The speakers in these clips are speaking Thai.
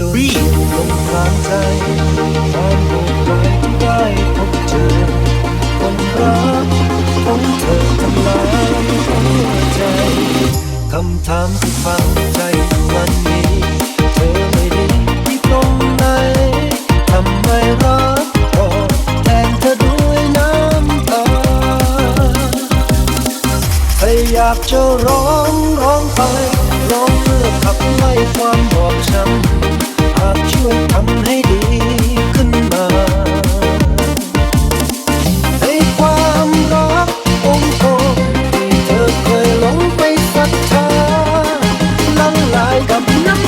ดยลมทางใจความโดดเด่ที่ได้พบเจอคนรักของเธอทำลายหัวใจคำถามที่ฟังใจวันนี้ เธอไม่ได้ที่ตรงไหนทำไมรักออกแทนเธอด้วยน้ำตาใครอยากจะร้องร้องไปร้องเพื่อขับไล่ความบอบช้ำ ทำให้ดีขึ้นมาให้ความรักองค์ที่เธอเคยลงไปศรัทธาลังลายกับน้ำ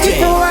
DJ.